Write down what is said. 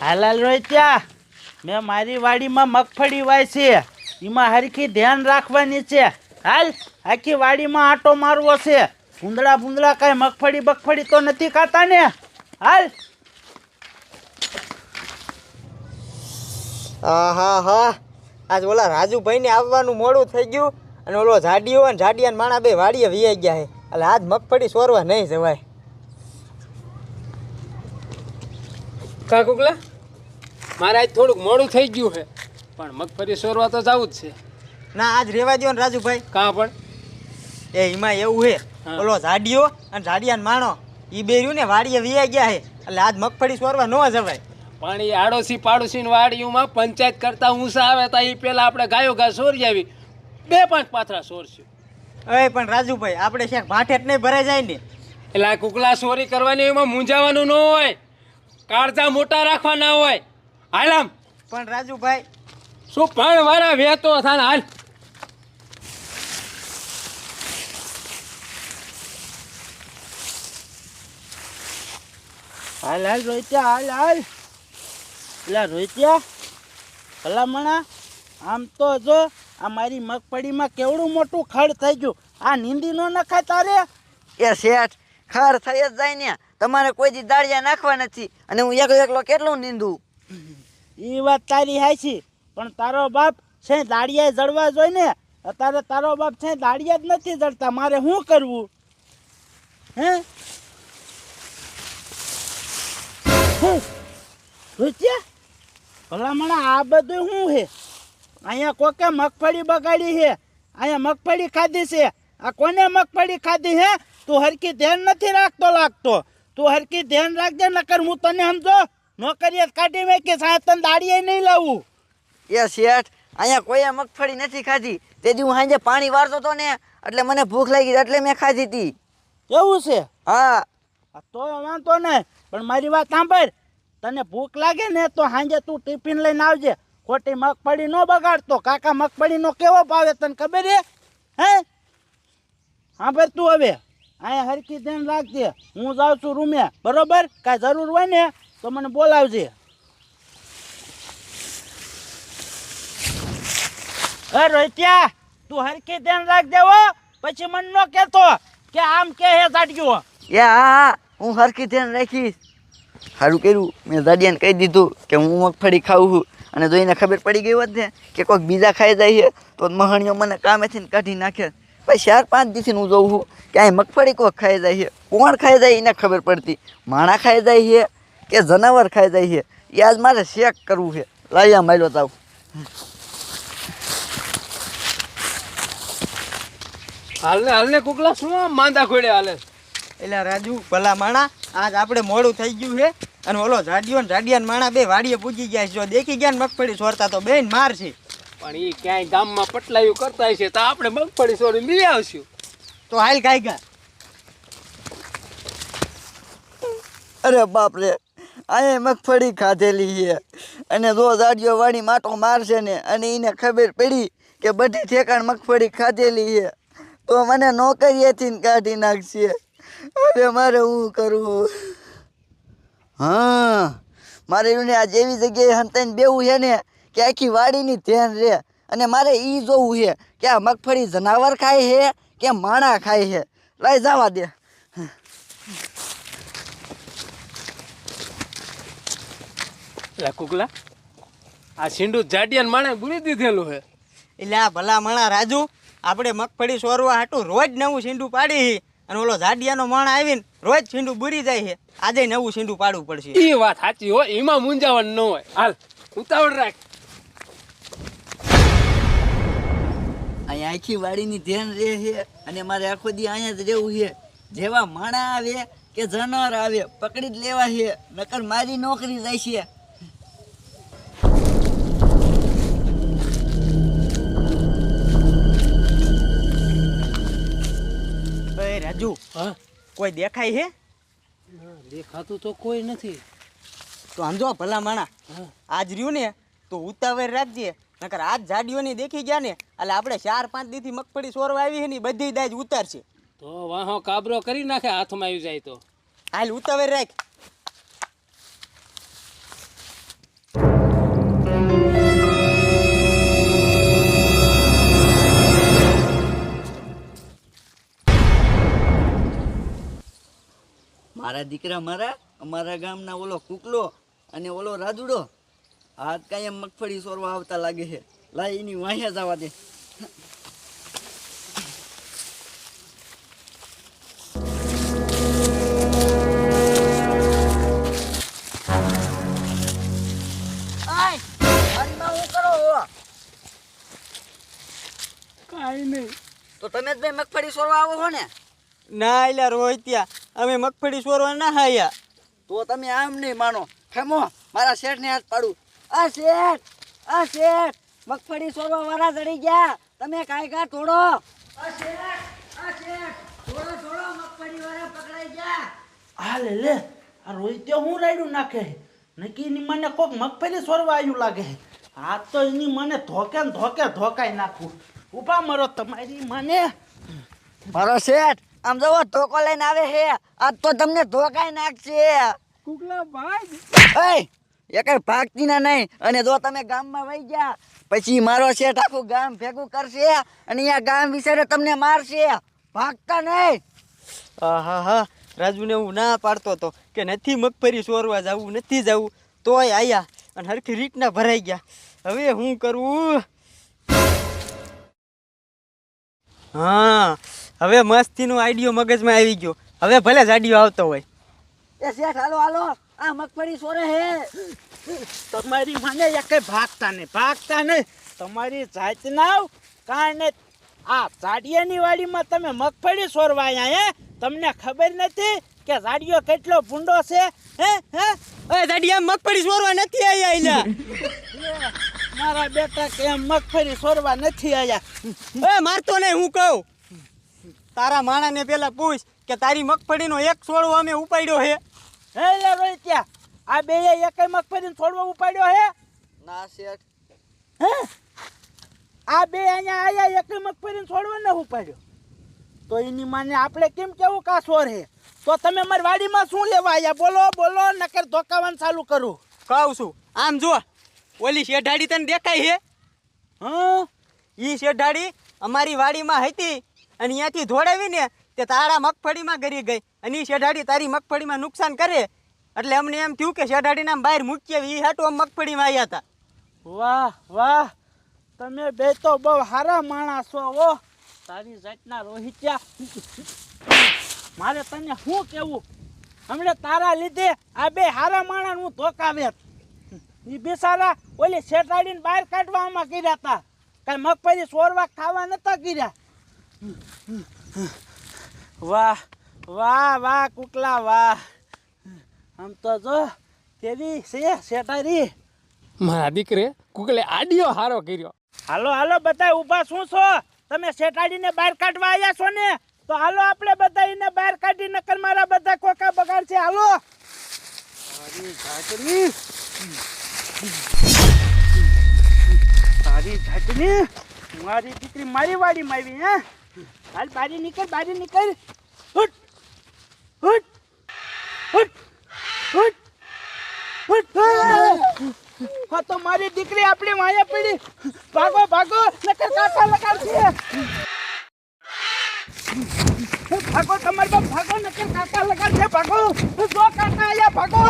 હાલાલ રોહિત્યા મેં મારી વાડીમાં મગફળી વાય છે. એમાં હરખી ધ્યાન રાખવાની છે. હાલ આખી વાડીમાં આટો મારવો છે. ભૂંદડા ભૂંદડા કાંઈ મગફળી બગફળી તો નથી ખાતા ને? હાલ. હા હા. હા આજ ઓલા રાજુભાઈને આવવાનું મોડું થઈ ગયું અને ઓલો ઝાડીઓ અને ઝાડિયા માણા બે વાડીએ વિયાઈ ગયા છે. એટલે આજ મગફળી સોરવા નહીં જવાય. કા કુકલા? મારે આજ થોડુંક મોડું થઈ ગયું છે. પણ મગફળી સોરવા તો જવું જ છે. ના આજ રેવા દ્યો ને રાજુભાઈ. કાં પણ? એ એમાં એવું છે. હા. ઓલો જાડિયો અને ઝાડિયાને માણો એ બે રહ્યું ને વાડીએ વીઆઈ ગયા છે. એટલે આજ મગફળી સોરવા ન જવાય. પણ એ આડોશી પાડોશી વાડીઓમાં પંચાયત કરતા ઊંસા આવે તો એ પેલા આપણે ગાયો ઘા સોરી આવી. બે પાંચ પાથરા સોરશું. અરે પણ રાજુભાઈ આપણે શેખ ભાઠેટ નહીં ભરાઈ જાય ને. એટલે આ કુકલા સોરી કરવાની એમાં મૂંઝાવાનું ન હોય. કાળજા મોટા રાખવાના હોય. હાલ આમ પણ રાજુભાઈ શું પણ વારા વેતો થાય હાલ. હાલ હાલ રોહિત્યા હાલ હાલ. પેલા રોહિત્યા ભલામણા આમ તો જો આ મારી મગફળીમાં કેવડું મોટું ખડ થઈ ગયું. આ નીંદી નો નખાય તારે? એ શેઠ ખર થઈ જ જાય ને. તમારે કોઈ દી દાળિયા નાખવા નથી. અને હું એકલો એકલો કેટલું નીંદું? એ વાત તારી હાચી. પણ તારો બાપ છે દાડિયા જડવા જોઈ ને અત્યારે તારો બાપ છે દાડિયા જ નથી જડતા. મારે શું કરવું? હે? ભલામણા આ બધું શું છે? અહીંયા કોકે મગફળી બગાડી છે. અહીંયા મગફળી ખાધી છે. આ કોને મગફળી ખાધી હે? તું હરકી ધ્યાન નથી રાખતો લાગતો. તું હરકી ધ્યાન રાખજે, નકર હું તને સમજો. નોકરીએ કાઢી મેં કે સાહેબ તને દાડીએ નહીં લાવું. એ શેઠ અહીંયા કોઈએ મગફળી નથી ખાધી. તેથી હું સાંજે પાણી વાળતો હતો ને એટલે મને ભૂખ લાગી એટલે મેં ખાધી હતી એવું છે? હા. તો વાંધો નહીં પણ મારી વાત સાંભળ. તને ભૂખ લાગે ને તો સાંજે તું ટિફિન લઈને આવજે. ખોટી મગફળી ન બગાડતો કાકા મગફળીનો કેવો ભાવે તને ખબર હે હે? સાંભળ તું હવે. અહીંયા હરખી ધ્યાન રાખજે. હું જાઉં છું રૂમે બરોબર? કાંઈ જરૂર હોય ને? તો મને બોલાવજે. અ રોહિત્યા, તું હરખી ધ્યાન રાખજેવો પછી મન નો કહેતો કે આમ કે હે જાડ્યો એ હા હા હરખી ધ્યાન રાખીશ. સારું કર્યું, મેં દાડિયાને કહી દીધું કે હું મગફળી ખાઉં છું. અને જો એને ખબર પડી ગઈ હોત ને કે કોઈક બીજા ખાઈ જાય છે, તો મહણીઓ મને કામેથી કાઢી નાખે. પછી ચાર પાંચ દિવસથી હું જોઉં છું કે અહીં મગફળી કોઈક ખાઈ જાય છે. કોણ ખાઈ જાય એને ખબર પડતી. માણા ખાઈ જાય છે. કે જનાવર ખાઈ જાય છે. એ આજ મારે શેક કરવું છે. લાયા માર્યો તાવ. હાલને હાલને કુકલા શું આમ માંદા ખોડે હાલે? એટલે રાજુ ભલા માણા આજ આપણે મોડું થઈ ગયું છે અને ઓલો જાડિયો ને જાડિયાન માણા બે વાડીએ પૂજી ગયા છે. જો દેખી ગયા ને મગફળી સોરતા તો બેન માર છે. પણ એ ક્યાંય ગામમાં પટલાયું કરતા છે તો આપણે મગફળી સોરી લઈ આવશું. તો હાલ કાંઈ ગયા અરે બાપ રે અહીંયા મગફળી ખાધેલી છે. અને જો દાડીઓ વાળી માટો મારશે ને, અને એને ખબર પડી કે બધી ઠેકાણ મગફળી ખાધેલી છે. તો મને નોકરીએથી કાઢી નાખશે. હવે મારે હું કરું હા, મારે એને આ જેવી જગ્યાએ હંતાઈને બેવું છે ને, કે આખી વાડીની ધ્યાન રહે. અને મારે એ જોવું છે કે આ મગફળી જનાવર ખાય છે કે માણા ખાય છે. લઈ જવા દે. એટલે કુકલા આ સિંડુ જાડિયાન માણે બુરી દીધેલું છે એટલે આ ભલા માણા રાજુ આપણે મગફળી સોરવા હાટું રોજ નવું સિંડુ પાડી અને ઓલો જાડિયાનો માણા આવીને રોજ સિંડુ બુરી જાય છે આજે નવું સિંડુ પાડવું પડશે. એ વાત સાચી હોય એમાં મૂંઝાવણ ન હોય. હાલ ઉતાવળ રાખ. અહીંયા આખી વાડીની ધ્યાન રહે છે અને મારે આખો દી અહીંયા જ રહેવું છે જેવા માણા આવે કે જનાવર આવે પકડી જ લેવા છે નકર મારી નોકરી જાય છે. રાજુ હા? કોઈ દેખાય હે? દેખાતું તો કોઈ નથી. તો આમ જો ભલા માણા આજ રહ્યું ને તો ઉતાવળ રાખજે નકર આજ જાડીઓની દેખી ગયા ને એટલે આપણે ચાર પાંચ દીથી મગફળી સોરવા આવી છે ને બધી દાજ ઉતારશે. તો વાહો કાબરો કરી નાખે હાથમાં આવી જાય તો. હાલ ઉતાવળ રાખ. મારા દીકરા મારા અમારા ગામના ઓલો કુકલો અને ઓલો રાજુડો આજ કાંઈ મગફળી સોરવા આવતા લાગે છે. લાય એની વાંહે જવા દે. આય અનમાં હું કરો હો? કાંઈ નહીં. તો તમે જ ભાઈ મગફળી સોરવા આવો છો ને? ના એટલે રોહિત્યા. અમે મગફળી સોરવા ના હાયા. તો તમે આમ નહીં માનો. ખેમો મારા શેઠને હાથ પાડું. આ શેઠ આ શેઠ મગફળી સોરવા વાળા ચડી ગયા. તમે કાંઈ કા તોડો. આ શેઠ આ શેઠ થોડો થોડો મગફળી વાળા પકડાઈ ગયા. આ લે લે આ રોહિત્ય હું રાયડું નાખે? નકી એની મને કોક મગફળી સોરવા આવ્યું લાગે. આ તો એની મને ધોકે ને ધોકે ધોકાઈ નાખું. ઊભા મરો તમારી મને. મારો શેઠ આમ જવો ધોકો લઈને આવે છે. આજ તો તમને ધોકાઈ નાખશે. કુકલા ભાઈ. એ કઈ ભાગતી ના નહીં. અને જો તમે ગામમાં વહી ગયા પછી મારો શેઠ આખું ગામ ભેગું કરશે અને અહીંયા ગામ વિચારે તમને મારશે. ભાગતા નહીં. હા હા રાજુને હું ના પાડતો હતો કે નથી મગફળી સોરવા જવું નથી જવું. તોય આયા અને હરખી રીતના ભરાઈ ગયા. હવે હું કરવું હા હવે મસ્તીનો આઈડિયો મગજમાં આવી ગયો. હવે ભલે જાડિયો આવતો હોય. એ શેઠ હાલો હાલો. આ મગફળી સોરે હે. તમારી મને એકે ભાગતા નહીં ભાગતા નહીં તમારી જાતના કારણે આ ઝાડિયાની વાડીમાં તમે મગફળી સોરવા અહીંયા હે? તમને ખબર નથી કે ઝાડિયો કેટલો ભૂંડો છે? હે હે? અરે જાડિયા મગફળી સોરવા નથી આયા અહીંયા મારા બેટા કે મગફળી સોરવા નથી આવ્યા એ મારતો નહીં હું કહું. તારા માણાને પેલા પૂછ કે તારી મગફળીનો એક છોડવો અમે ઉપાડ્યો હે? હે લે રોહિત્યા આ બે એક મગફળી છોડવો ઉપાડ્યો હે? ના શેઠ. હે? આ બે અહીંયા આયા એક મગફળી છોડવો ન ઉપાડ્યો. તો એની માને આપણે કેમ કેવું કા સોર હે? તો તમે મારી વાડીમાં શું લેવા આયા? બોલો બોલો નકર ધોકાવાનું ચાલુ કરું. કહું છું. આમ જો ઓલી શેઢાડી તને દેખાય હે? હા? ઈ શેઢાડી અમારી વાડીમાં હતી. અને અહીંયાથી ધોડાવી ને તે તારા મગફળીમાં ગરી ગઈ. અને એ શેઢાડી તારી મગફળીમાં નુકસાન કરે. એટલે અમને એમ થયું કે શેઢાડીને આમ બહાર મૂકીએ એ હાટું આમ મગફળીમાં આવ્યા હતા. વાહ વાહ, તમે બે તો બહુ સારા માણસ છો ઓ તારી જાતના રોહિત્યા. મારે તને શું કેવું? હમણે તારા લીધે આ બે હારા માણસ હું ધોકાવે એ બિસારા ઓલી શેઠાડીને બહાર કાઢવામાં કર્યા હતા. કઈ મગફળી સોરવા ખાવા નતા કર્યા. વાહ વાહ વાહ કુકલા વાહ. આમ તો જો કેવી છે શેઠાડી મારા દીકરે કુકલે આડિયો હારો કર્યો. હાલો હાલો બધા ઊભા શું છો? તમે શેઠાડીને બહાર કાઢવા આવ્યા છો ને? તો હાલો આપણે બધા એને બહાર કાઢી નકર મારા બધા કોકા બગાડશે હાલો. તારી ઝાટની તારી ઝાટની મારી દીકરી મારી વાડીમાં આવી હે? હાલ બારી નીકળ બારી નીકળ. હુટ હુટ હુટ હુટ હુટ હા તો મારી દીકરી આપણી માયા પડી. ભાગો ભાગો, નકર કાકા લગાડશે ભાગો તમારે ભાગો, નકર કાકા લગાડશે ભાગો. જો કાકા આયા, ભાગો.